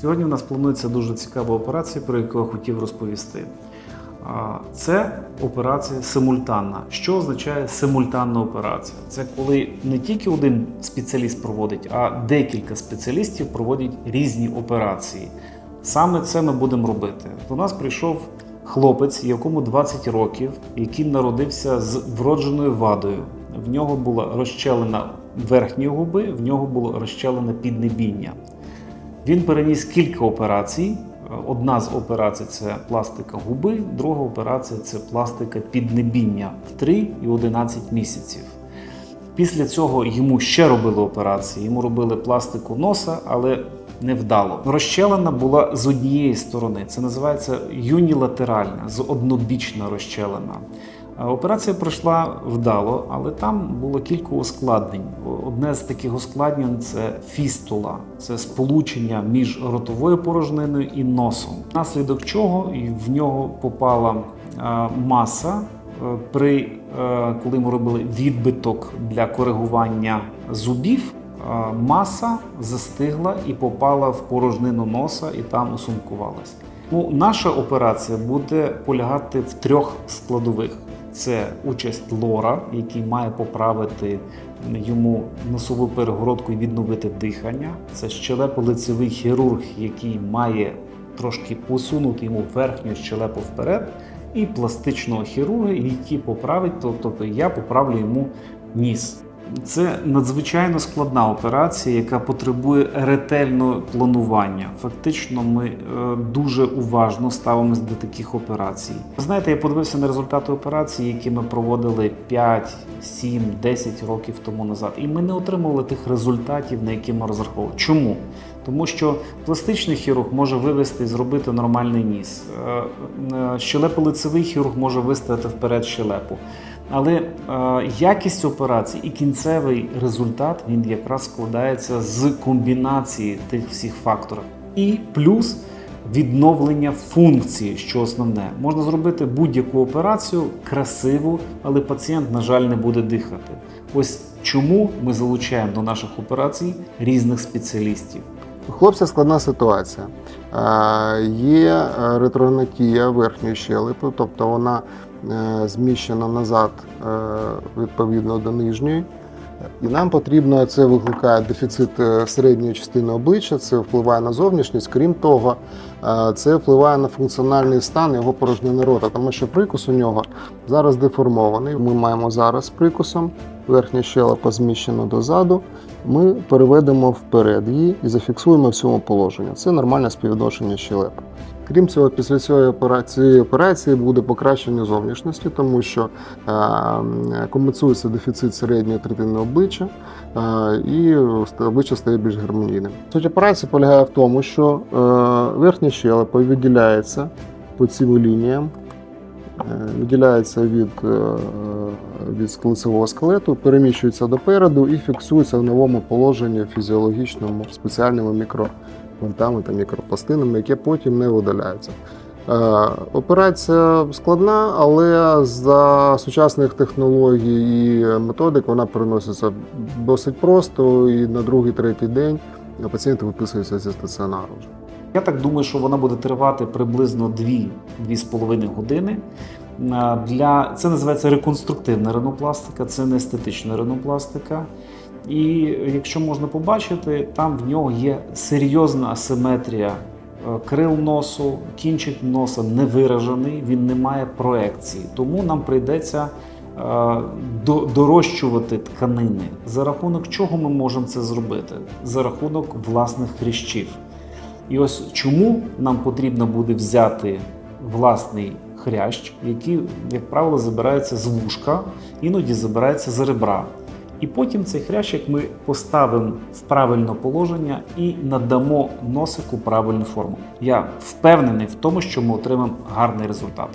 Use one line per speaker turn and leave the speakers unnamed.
Сьогодні у нас планується дуже цікава операція, про яку я хотів розповісти. Це операція симультанна. Що означає симультанна операція? Це коли не тільки один спеціаліст проводить, а декілька спеціалістів проводять різні операції. Саме це ми будемо робити. До нас прийшов хлопець, якому 20 років, який народився з вродженою вадою. В нього була розчелена верхньої губи, в нього було розчелене піднебіння. Він переніс кілька операцій. Одна з операцій це пластика губи, друга операція це пластика піднебіння в 3 і 11 місяців. Після цього йому ще робили операції. Йому робили пластику носа, але не вдало. Розщелена була з однієї сторони. Це називається юнілатеральна, з однобічна розщелена. Е, Операція пройшла вдало, але там було кілька ускладнень. Одне з таких ускладнень це фістула, це сполучення між ротовою порожниною і носом. Внаслідок чого в нього попала е, маса. Е, При коли ми робили відбиток для коригування зубів, маса застигла і попала в порожнину носа, і там усумкувалась. Ну, наша операція буде полягати в трьох складових: це участь лора, який має поправити йому носову перегородку і відновити дихання. Це щелепо-лицевий хірург, який має трошки посунути йому верхню щелепу вперед, і пластичного хірурга, який поправить, тобто я поправлю йому ніс. Це надзвичайно складна операція, яка потребує ретельного планування. Фактично, ми е, дуже уважно ставимося до таких операцій. Знаєте, я подивився на результати операції, які ми проводили 5, 7, 10 років тому назад, і ми не отримували тих результатів, на які ми розраховували. Чому? Тому що пластичний хірург може вивести і зробити нормальний ніс. Е, е, Щелепо-лицевий хірург може виставити вперед щелепу. Але е, якість операції і кінцевий результат він якраз складається з комбінації тих всіх факторів. І плюс відновлення функції, що основне. Можна зробити будь-яку операцію красиву, але пацієнт, на жаль, не буде дихати. Ось чому ми залучаємо до наших операцій різних спеціалістів.
Хлопця складна ситуація. Е, Є е, ретрогнатія верхньої щелепи, тобто вона е, зміщена назад е, відповідно до нижньої. І нам потрібно це викликає дефіцит е, середньої частини обличчя, це впливає на зовнішність. Крім того, це впливає на функціональний стан його порожнини рота, тому що прикус у нього зараз деформований. Ми маємо зараз прикусом верхня щелепа зміщена дозаду. Ми переведемо вперед її і зафіксуємо в цьому положенні. Це нормальне співвідношення щелеп. Крім цього, після цієї операції, операції буде покращення зовнішності, тому що е, компенсується дефіцит середньої третини обличчя е, і обличчя стає більш гармонійним. Суть операції полягає в тому, що е, верхня щелепа виділяється по цим лініям, виділяється від, від лицевого скелету, переміщується допереду і фіксується в новому положенні фізіологічному спеціальними мікроквинтами та мікропластинами, які потім не видаляються. Е, Операція складна, але за сучасних технологій і методик вона переноситься досить просто, і на другий, третій день пацієнт виписується зі стаціонару.
Я так думаю, що вона буде тривати приблизно 2-2,5 години. Для... Це називається реконструктивна ринопластика, це не естетична ринопластика. І якщо можна побачити, там в нього є серйозна асиметрія е, крил носу, кінчик носа не виражений, він не має проекції. Тому нам прийдеться е, дорощувати тканини. За рахунок чого ми можемо це зробити? За рахунок власних хрящів. І ось чому нам потрібно буде взяти власний хрящ, який, як правило, забирається з вушка, іноді забирається з ребра. І потім цей хрящик ми поставимо в правильне положення і надамо носику правильну форму. Я впевнений в тому, що ми отримаємо гарний результат.